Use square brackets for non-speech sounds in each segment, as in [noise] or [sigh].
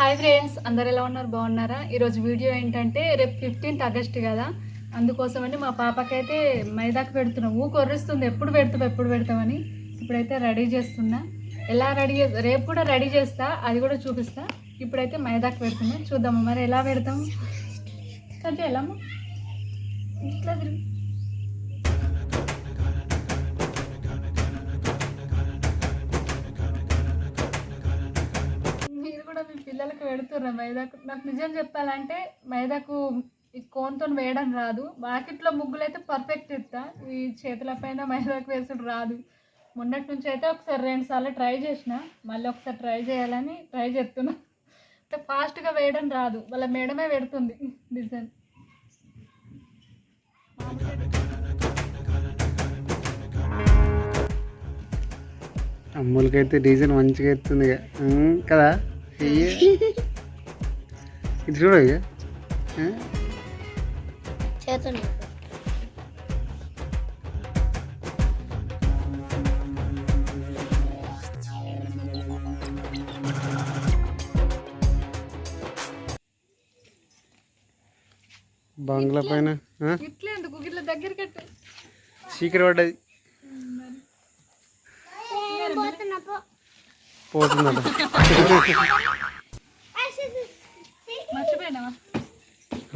Hi friends అందరు ఎలా ఉన్నారు? బాగున్నారా? ఈరోజు వీడియో ఏంటంటే రేపు ఫిఫ్టీన్త్ ఆగస్ట్ కదా. అందుకోసమని మా పాపకైతే మైదాకు పెడుతున్నాం. ఊ కొర్రిస్తుంది. ఎప్పుడు పెడతాం ఎప్పుడు పెడతామని ఇప్పుడైతే రెడీ చేస్తున్నా. ఎలా రెడీ చే- రేపు కూడా రెడీ చేస్తా. అది కూడా చూపిస్తా. ఇప్పుడైతే మైదాకు పెడుతున్నా. చూద్దాము మరి ఎలా పెడతాం? కట్ ఎలా ఇట్లా కూడా మీ పిల్లలకు పెడుతుర్రా మైదాకు? నాకు నిజం చెప్పాలంటే మైదాకు ఈ కోన్తో వేయడం రాదు. బాకెట్లో ముగ్గులు అయితే పర్ఫెక్ట్ ఇస్తా ఈ చేతుల పైన మైదాకు వేసుడు రాదు. మొన్నటి నుంచి అయితే ఒకసారి రెండు సార్లు ట్రై చేసిన. మళ్ళీ ఒకసారి ట్రై చేయాలని ట్రై చేస్తున్నా. అంటే ఫాస్ట్గా వేయడం రాదు. వాళ్ళ మేడమే పెడుతుంది. డిజైన్ అమ్ములకైతే డీజిల్ మంచిగా ఎత్తుంది. కదా? ఇది చూడ? చేతులు బంగ్లా పైన చీకటి పడ్డది పోతుందట.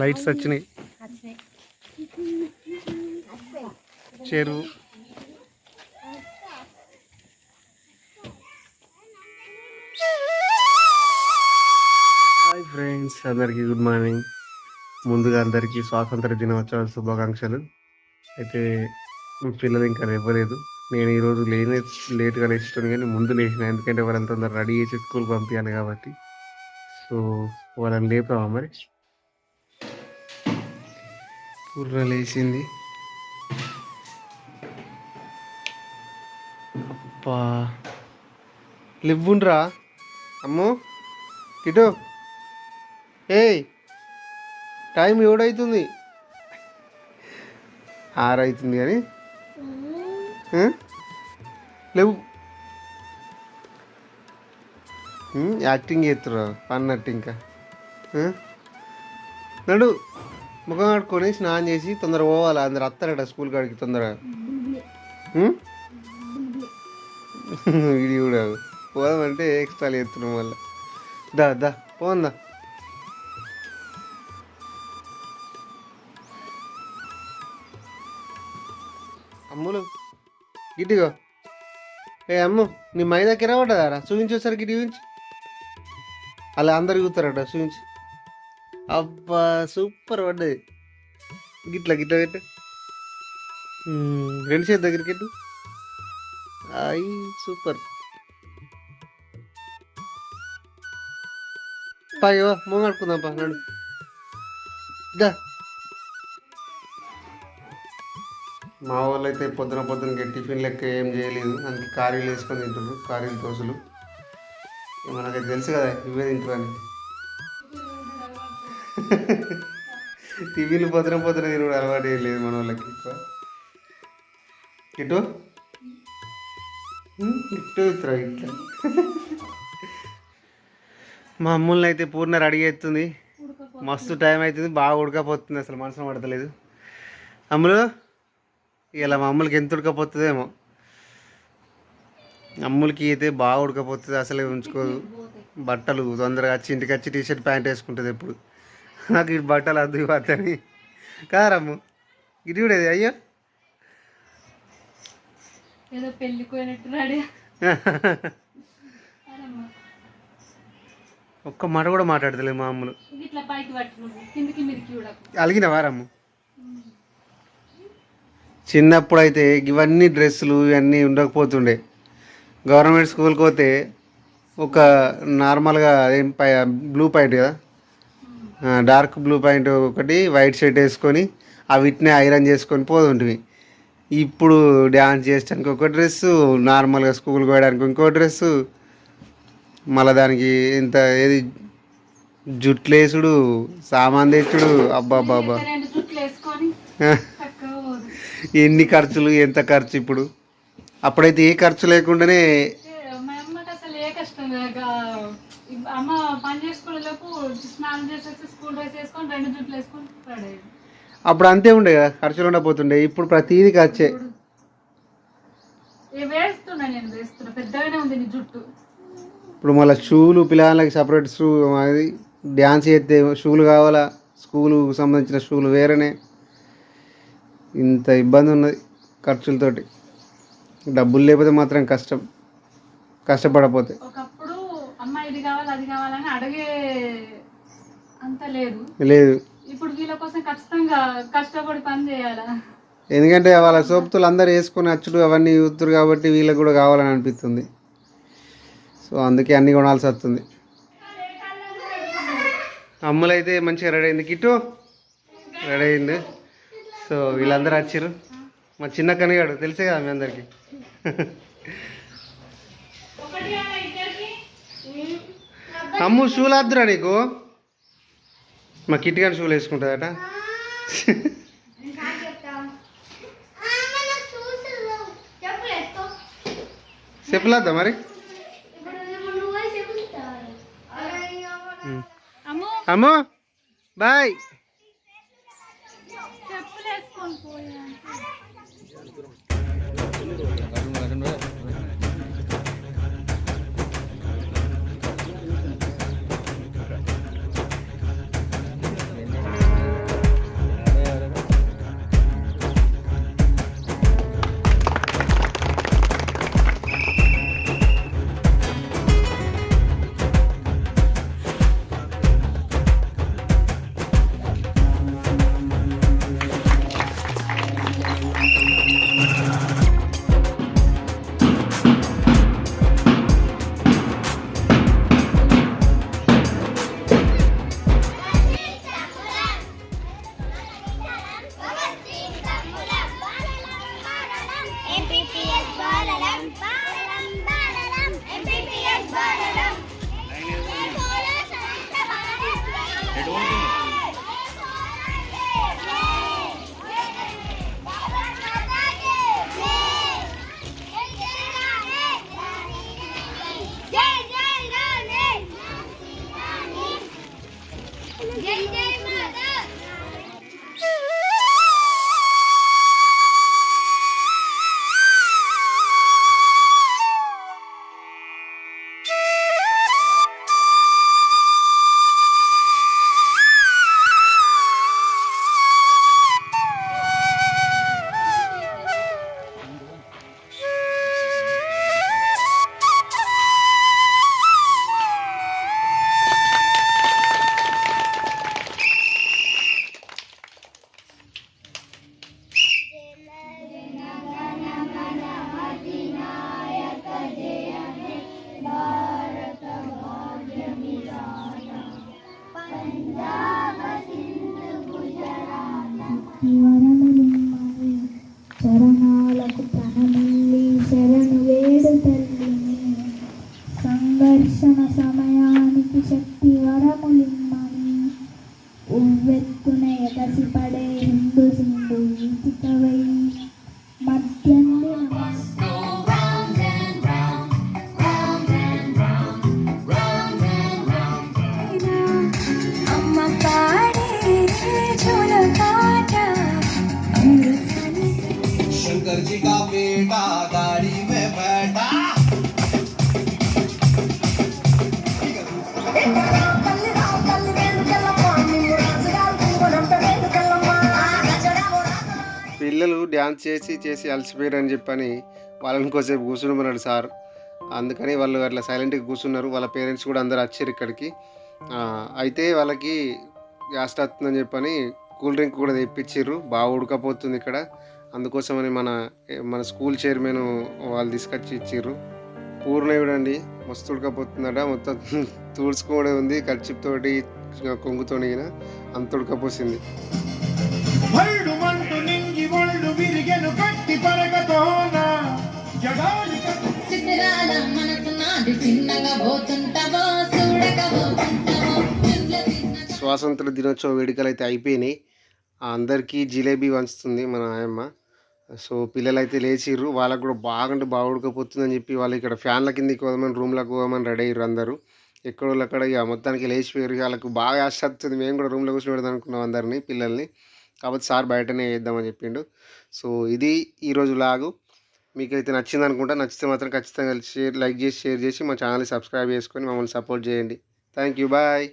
లైట్స్ వచ్చినాయి. చెరువు హాయ్ ఫ్రెండ్స్ అందరికీ గుడ్ మార్నింగ్. ముందుగా అందరికీ స్వాతంత్ర దినోత్సవ శుభాకాంక్షలు. అయితే పిల్లలు ఇంకా ఇవ్వలేదు నేను ఈరోజు లేనే లేట్గా లేచుతాను కానీ ముందు లేచిన. ఎందుకంటే వాళ్ళని తొందర రెడీ చేసి స్కూల్ పంపించాను కాబట్టి. సో వాళ్ళని లేపామా మరి? కుర్ర లేచింది. అప్పా లివ్వుండ్రా. అమ్మో. ఇటు. ఏయ్. టైం ఏడవుతుంది ఆరు అవుతుంది కానీ. లేవు. యాక్టింగ్ చేస్తురా అన్నట్టు ఇంకా. నడు ముఖం ఆడుకొని స్నానం చేసి తొందర పోవాలి? అందరు వస్తారట స్కూల్ కాడికి తొందరగా. ఇది కూడా పోదామంటే ఎక్స్ట్రా చేస్తున్నాం మళ్ళీ. దా దా పోందా? అమ్ములు. గిట్టిగో ఏ అమ్ము నీ మైదాకి రావడ్డారా చూపించేసరికి చూపించి అలా అందరు చూస్తారట చూపించి. అబ్బా సూపర్ పడ్డది. గిట్ల గిట్ల పెట్టు. రెండు చేతి దగ్గరికి పెట్టు. అయి సూపర్. పాయో ముంగడుకుందాం పా నడు. దా. మా వాళ్ళు అయితే పొద్దున పొద్దున టిఫిన్ లెక్క ఏం చేయలేదు. అందుకే కారీలు వేసుకొని తింటారు కారీలు దోశలు. మనకి మనకైతే తెలుసు కదా ఇవే తింటారు అని. [laughs] టిఫిన్లు పొద్దున పొద్దున తినడం అలవాటు ఏం లేదు మన వాళ్ళకి ఎక్కువ. ఇటు? ఇటు ఇతర ఇట్లా. [laughs] మా అమ్ముల్ని అయితే పూర్ణ రెడీ అవుతుంది మస్తు టైం అవుతుంది బాగా ఉడకపోతుంది అసలు మనసు పడతలేదు. అమ్ములు? ఇలా మా అమ్ములకి ఎంత ఉడకపోతుందేమో. అమ్ములకి అయితే బాగా ఉడకపోతుంది అసలే ఉంచుకోదు. బట్టలు తొందరగా వచ్చి ఇంటికి వచ్చి టీ షర్ట్ ప్యాంట్ వేసుకుంటుంది ఎప్పుడు. నాకు ఈ బట్టలు అద్దు పోతాయి కారమ్ము ఇది కూడా అయ్యో. ఏదో ఒక్క మాట కూడా మాట్లాడతలేదు మా అమ్ములు. అలిగిన వారమ్ము చిన్నప్పుడు అయితే ఇవన్నీ డ్రెస్సులు ఇవన్నీ ఉండకపోతుండే. గవర్నమెంట్ స్కూల్కి పోతే ఒక నార్మల్గా ఏం పై బ్లూ పాయింట్ కదా? డార్క్ బ్లూ పాయింట్ ఒకటి వైట్ షర్ట్ వేసుకొని ఆ వీటిని ఐరన్ చేసుకొని పోతుంటివి ఇప్పుడు డ్యాన్స్ చేయడానికి ఒక డ్రెస్సు నార్మల్గా స్కూల్కి పోయడానికి ఇంకో డ్రెస్సు. మళ్ళీ దానికి ఇంత ఏది? జుట్లేసుడు సామాన్ తెచ్చుడు అబ్బా అబ్బా [laughs] అబ్బా రెండు జుట్లు వేసుకొని చక్కగా పోదు ఎన్ని ఖర్చులు ఎంత ఖర్చు ఇప్పుడు? అప్పుడైతే ఏ ఖర్చు లేకుండానే మా అమ్మకి అసలు ఏ కష్టం లేక అమ్మ పని చేసుకునేలోపు స్నానం చేసేసి స్కూల్ డ్రెస్ వేసుకొని రెండు జుట్లు వేసుకొని రెడీ అయ్యాడు అప్పుడు అంతే ఉండే కదా ఖర్చులు ఉండకపోతుండే ఇప్పుడు ప్రతిదీ ఖర్చే. ఏ వేస్తున్నా నేను వేస్తున్నా. పెద్దగానే ఉంది నీ జుట్టు. ఇప్పుడు మళ్ళీ షూలు పిల్లలకి సపరేట్ షూ అది డ్యాన్స్ చేస్తే షూలు కావాలా? స్కూలుకు సంబంధించిన షూలు వేరేనే. ఇంత ఇబ్బంది ఉన్నది ఖర్చులతోటి. డబ్బులు లేకపోతే మాత్రం కష్టం. కష్టపడపోతే. ఒకప్పుడు అమ్మ ఇది కావాలి అది కావాలని అడిగే అంత లేదు. లేదు. ఇప్పుడు వీళ్ళ కోసం ఖచ్చితంగా కష్టపడి పని చేయాలా? ఎందుకంటే వాళ్ళ సోపుతులు అందరు వేసుకొని అచ్చుడు అవన్నీ చూస్తారు కాబట్టి వీళ్ళకి కూడా కావాలని అనిపిస్తుంది. సో అందుకే అన్నీ కొనాల్సి వస్తుంది. అమ్ములైతే మంచిగా రెడీ అయింది. కిట్టు రెడీ అయింది. సో వీళ్ళందరూ వచ్చారు. మా చిన్న కనిగాడు తెలుసే కదా మీ అందరికి. అమ్ము షూలు వద్దురా నీకు. మా కిట్ కానీ షూలు వేసుకుంటుందట. చెప్పులద్దా మరి? Ammu bye. going for you. పిల్లలు డ్యాన్స్ చేసి చేసి అలసిపోయారు అని చెప్పని వాళ్ళని కోసేపు కూర్చున్నామన్నాడు సార్. అందుకని వాళ్ళు అట్లా సైలెంట్గా కూర్చున్నారు. వాళ్ళ పేరెంట్స్ కూడా అందరు వచ్చారు ఇక్కడికి. అయితే వాళ్ళకి గ్యాస్ వస్తుందని చెప్పని కూల్ డ్రింక్ కూడా తెప్పించారు. బాగా ఉడకపోతుంది ఇక్కడ. అందుకోసమని మన మన స్కూల్ చైర్మన్ వాళ్ళు తీసుకొచ్చి ఇచ్చారు. పూర్ణ చూడండి మస్తు ఉడకపోతుందట. మొత్తం తుడుచుకోవడం ఉంది. కర్చిప్ తోటి కొంగుతోని అంత ఉడకపోసింది. స్వాతంత్ర దినోత్సవ వేడుకలు అయితే అయిపోయినాయి అందరికీ జిలేబీ వంచుతుంది మన ఆయమ్మ. సో పిల్లలు అయితే లేచిర్రు. వాళ్ళకు కూడా బాగుంటే బాగా ఉడకపోతుందని చెప్పి వాళ్ళు ఇక్కడ ఫ్యాన్ల కిందకి పోదామని రూమ్లోకి పోదామని రెడీ అయ్యారు అందరూ. ఎక్కడో అక్కడ ఇక మొత్తానికి లేచిపోయారు వాళ్ళకు బాగా ఆశ మేము కూడా రూమ్లో కూర్చొని పెడదాం అనుకున్నాం అందరినీ పిల్లల్ని. కాబట్టి సార్ బయటనే వేద్దామని చెప్పిండు. సో ఇది ఈరోజు లాగు. మీకైతే నచ్చింది అనుకుంటా నచ్చితే మాత్రం ఖచ్చితంగా షేర్ లైక్ చేసి షేర్ చేసి మా ఛానల్ని సబ్స్క్రైబ్ చేసుకొని మమ్మల్ని సపోర్ట్ చేయండి. Thank you bye.